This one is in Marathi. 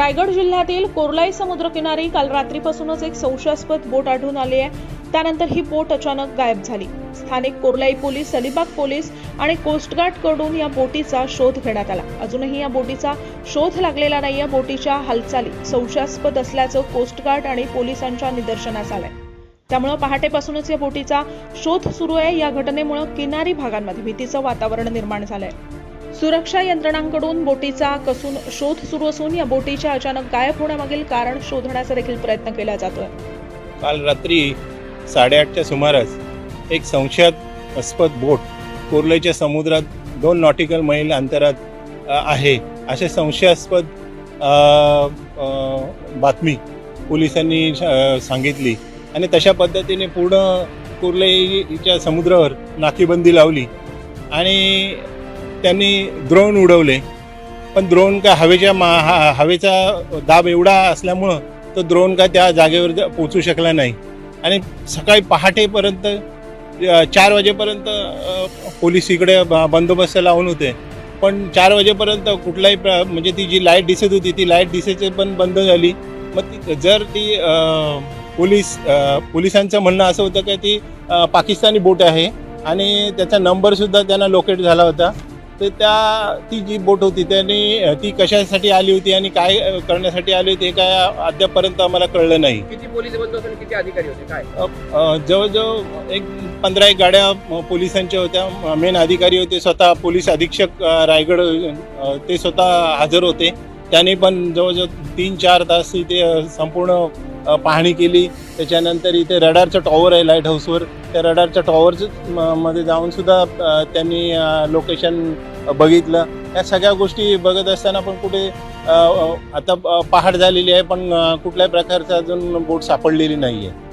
रायगड जिल्ह्यातील कोरलाई समुद्रकिनारी काल रात्रीपासूनच एक संशयास्पद बोट आढळून आली आहे. त्यानंतर ही बोट अचानक गायब झाली. स्थानिक कोरलाई पोलीस अलिबाग पोलीस आणि कोस्टगार्डकडून या बोटीचा शोध घेण्यात आला. अजूनही या बोटीचा शोध लागलेला नाही या बोटीच्या हालचाली संशयास्पद असल्याचं कोस्टगार्ड आणि पोलिसांच्या निदर्शनास आलंय. त्यामुळं पहाटेपासूनच या बोटीचा शोध सुरू आहे. या घटनेमुळे किनारी भागांमध्ये भीतीचं वातावरण निर्माण झालंय. सुरक्षा यंत्रणांकडून बोटीचा कसून शोध सुरू असून या बोटीच्या अचानक गायब होण्यामागील कारण शोधण्याचा देखील प्रयत्न केला जातोय. काल रात्री साडेआठच्या सुमारास एक संशयास्पद बोट कोर्लेच्या समुद्रात दोन नॉटिकल मैल अंतरात आहे. असे संशयास्पद बातमी पोलिसांनी सांगितली आणि तशा पद्धतीने पूर्ण कुर्लेच्या समुद्रावर नाकेबंदी लावली आणि त्यांनी द्रोण उडवले. पण द्रोण का हवेच्या मा हवेचा दाब एवढा असल्यामुळं तो द्रोण का त्या जागेवर पोचू शकला नाही. आणि सकाळी पहाटेपर्यंत चार वाजेपर्यंत पोलीस इकडे ब- बंदोबस्त लावून होते. पण चार वाजेपर्यंत कुठलाही प्र- म्हणजे ती जी लाइट दिसत होती ती लाइट दिसायची पण बंद झाली. मग ती जर ती पोलीस पोलिसांचं म्हणणं असं होतं की ती पाकिस्तानी बोट आहे. आणि त्याचा नंबरसुद्धा त्यांना लोकेट झाला होता. तर त्या ती जी बोट होती त्यांनी ती कशासाठी आली होती आणि काय करण्यासाठी आली होती हे काय अद्यापर्यंत आम्हाला कळलं नाही. किती पोलीस बंदोबस्त आणि किती अधिकारी होते काय? अ, जवळजवळ एक पंधरा एक गाड्या पोलिसांच्या होत्या. मेन अधिकारी होते स्वतः पोलीस अधीक्षक अ, रायगड अ, ते स्वतः हजर होते. त्यांनी पण जवळजवळ तीन चार तास इथे अ, संपूर्ण अ, पाहणी केली. त्याच्यानंतर इथे रडारचं टॉवर आहे लाइट हाऊसवर त्या रडारच्या टॉवर मध्ये जाऊन सुद्धा अ, त्यांनी लोकेशन बघितलं. या सगळ्या गोष्टी बघत असताना पण कुठे आता पहाड झालेली आहे पण कुठल्याही प्रकारचा अजून बोट सापडलेली नाही आहे